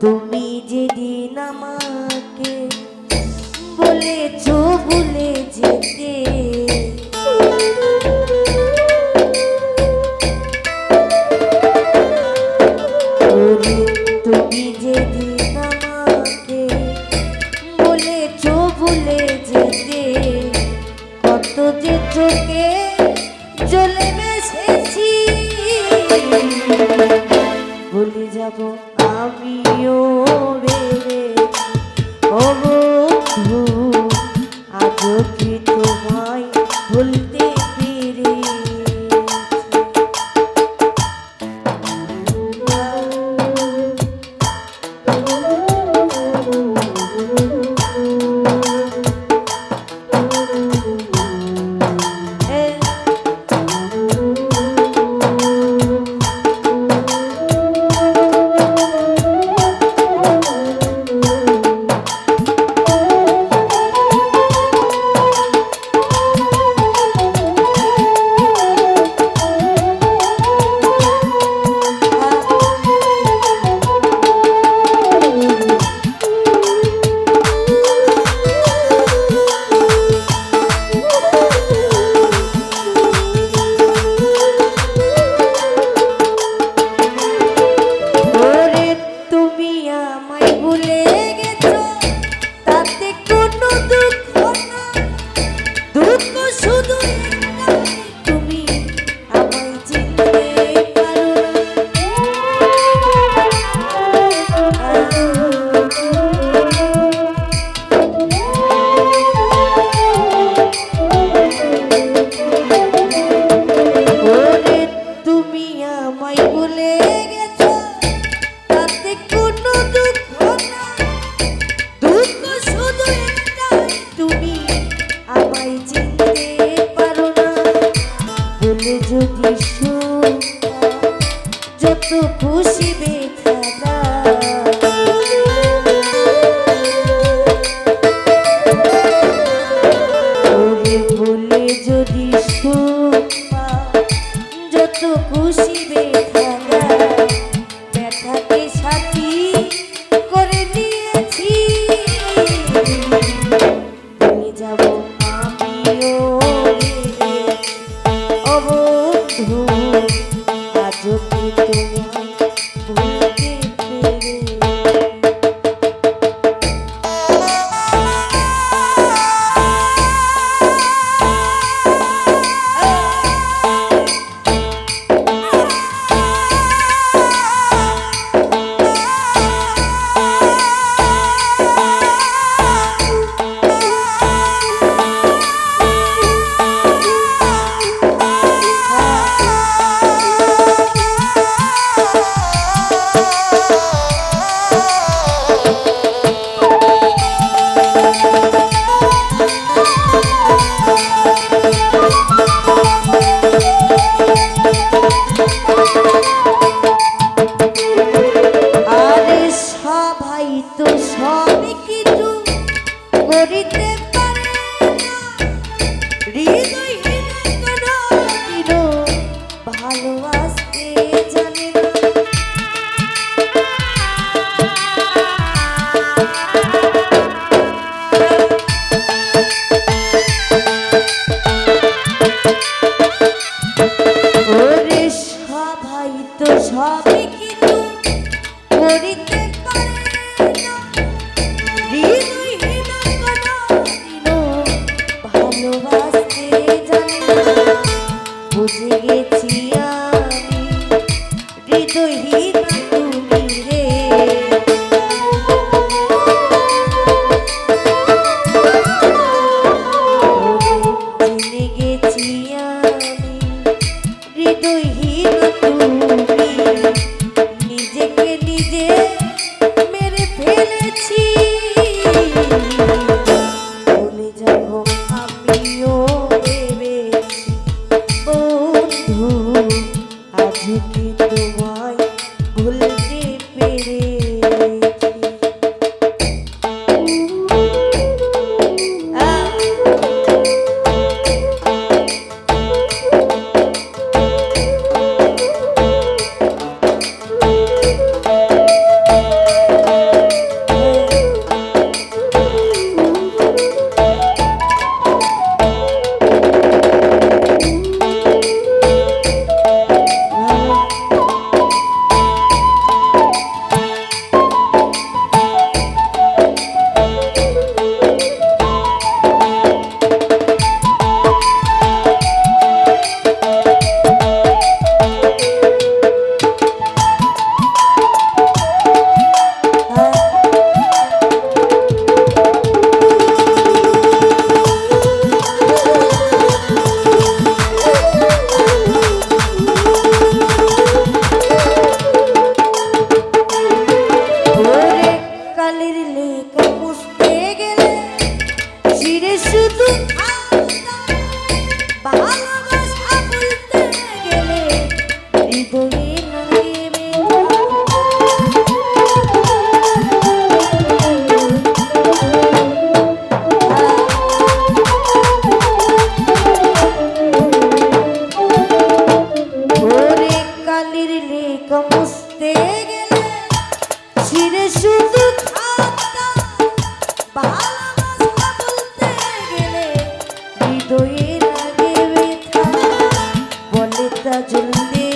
তুমি যেদিন আমাকে বলেছ ভুলে যেতে আমাকে বলেছ ভুলে যেতে চোখে জ্বলে ও বন্ধু সময় ভুলে গেছো। দহি 真的